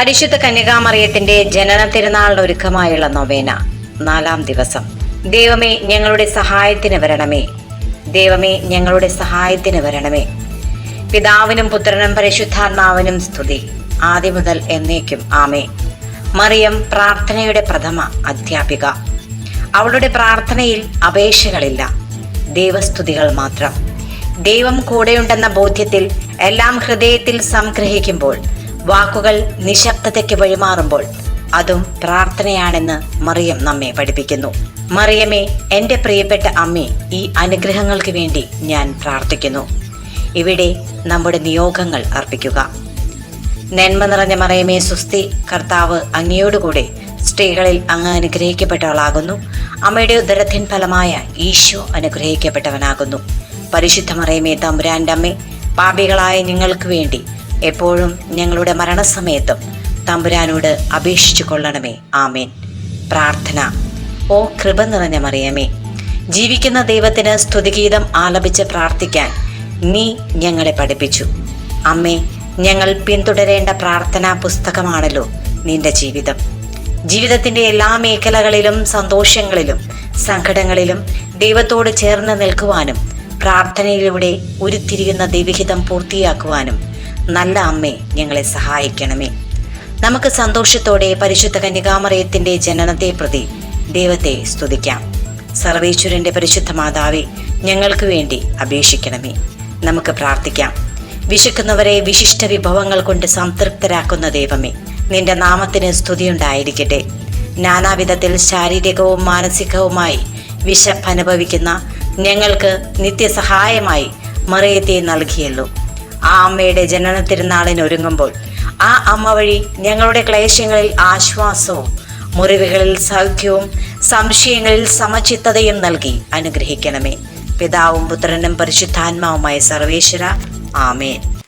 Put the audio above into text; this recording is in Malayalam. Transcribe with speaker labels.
Speaker 1: പരിശുദ്ധ കന്യകാമറിയത്തിന്റെ ജനന തിരുനാളിന് ഒരുക്കമായുള്ള നൊവേന. നാലാം ദിവസം. ദൈവമേ ഞങ്ങളുടെ സഹായത്തിന് വരണമേ. ദൈവമേ ഞങ്ങളുടെ സഹായത്തിന് വരണമേ. പിതാവിനും പുത്രനും പരിശുദ്ധാത്മാവിനും സ്തുതി. ആദ്യം മുതൽ എന്നേക്കും ആമേ മറിയം പ്രാർത്ഥനയുടെ പ്രഥമ അധ്യാപിക. അവളുടെ പ്രാർത്ഥനയിൽ അപേക്ഷകളില്ല. ദൈവസ്തുതികൾ മാത്രം. ദൈവം കൂടെയുണ്ടെന്ന ബോധ്യത്തിൽ എല്ലാം ഹൃദയത്തിൽ സംഗ്രഹിക്കുമ്പോൾ വാക്കുകൾ നിശബ്ദതയ്ക്ക് വഴിമാറുമ്പോൾ അതും പ്രാർത്ഥനയാണെന്ന് മറിയം നമ്മെ പഠിപ്പിക്കുന്നു. മറിയമേ എന്റെ പ്രിയപ്പെട്ട അമ്മേ ഈ അനുഗ്രഹങ്ങൾക്ക് വേണ്ടി ഞാൻ പ്രാർത്ഥിക്കുന്നു. ഇവിടെ നമ്മുടെ നിയോഗങ്ങൾ അർപ്പിക്കുക. നന്മ നിറഞ്ഞ മറിയമേ സുസ്തി കർത്താവ് അങ്ങയോടുകൂടെ സ്ത്രീകളിൽ അങ്ങ് അനുഗ്രഹിക്കപ്പെട്ടവളാകുന്നു. അമ്മയുടെ ഉദരത്തിൻ ഫലമായ ഈശോ അനുഗ്രഹിക്കപ്പെട്ടവനാകുന്നു. പരിശുദ്ധ മറയമേ തമ്പുരാന്റെ അമ്മേ പാപികളായ നിങ്ങൾക്ക് വേണ്ടി എപ്പോഴും ഞങ്ങളുടെ മരണസമയത്തും തമ്പുരാനോട് അപേക്ഷിച്ചു കൊള്ളണമേ. ആമേൻ. പ്രാർത്ഥന. ഓ കൃപ നിറഞ്ഞ മറിയമേ ജീവിക്കുന്ന ദൈവത്തിന് സ്തുതിഗീതം ആലപിച്ച് പ്രാർത്ഥിക്കാൻ നീ ഞങ്ങളെ പഠിപ്പിച്ചു. അമ്മേ ഞങ്ങൾ പിന്തുടരേണ്ട പ്രാർത്ഥനാ പുസ്തകമാണല്ലോ നിന്റെ ജീവിതം. ജീവിതത്തിന്റെ എല്ലാ മേഖലകളിലും സന്തോഷങ്ങളിലും സങ്കടങ്ങളിലും ദൈവത്തോട് ചേർന്ന് നിൽക്കുവാനും പ്രാർത്ഥനയിലൂടെ ഉരുത്തിരിയുന്ന ദൈവഹിതം പൂർത്തിയാക്കുവാനും നല്ല അമ്മേ ഞങ്ങളെ സഹായിക്കണമേ. നമുക്ക് സന്തോഷത്തോടെ പരിശുദ്ധ കന്യകാമറയത്തിന്റെ ജനനത്തെ പ്രതി ദൈവത്തെ സ്തുതിക്കാം. സർവേശ്വരന്റെ പരിശുദ്ധ മാതാവേ ഞങ്ങൾക്ക് വേണ്ടി അപേക്ഷിക്കണമേ. നമുക്ക് പ്രാർത്ഥിക്കാം. വിശക്കുന്നവരെ വിശിഷ്ട വിഭവങ്ങൾ കൊണ്ട് സംതൃപ്തരാക്കുന്ന ദൈവമേ നിന്റെ നാമത്തിന് സ്തുതിയുണ്ടായിരിക്കട്ടെ. നാനാവിധത്തിൽ ശാരീരികവും മാനസികവുമായി വിശപ്പ് അനുഭവിക്കുന്ന ഞങ്ങൾക്ക് നിത്യസഹായമായി മറിയത്തെ നൽകിയല്ലോ. ആ അമ്മയുടെ ജനന തിരുനാളിന് ഒരുങ്ങുമ്പോൾ ആ അമ്മ വഴി ഞങ്ങളുടെ ക്ലേശങ്ങളിൽ ആശ്വാസവും മുറിവുകളിൽ സൗഖ്യവും സംശയങ്ങളിൽ സമചിത്തതയും നൽകി അനുഗ്രഹിക്കണമേ. പിതാവും പുത്രനും പരിശുദ്ധാത്മാവുമായ സർവേശ്വര. ആമേൻ.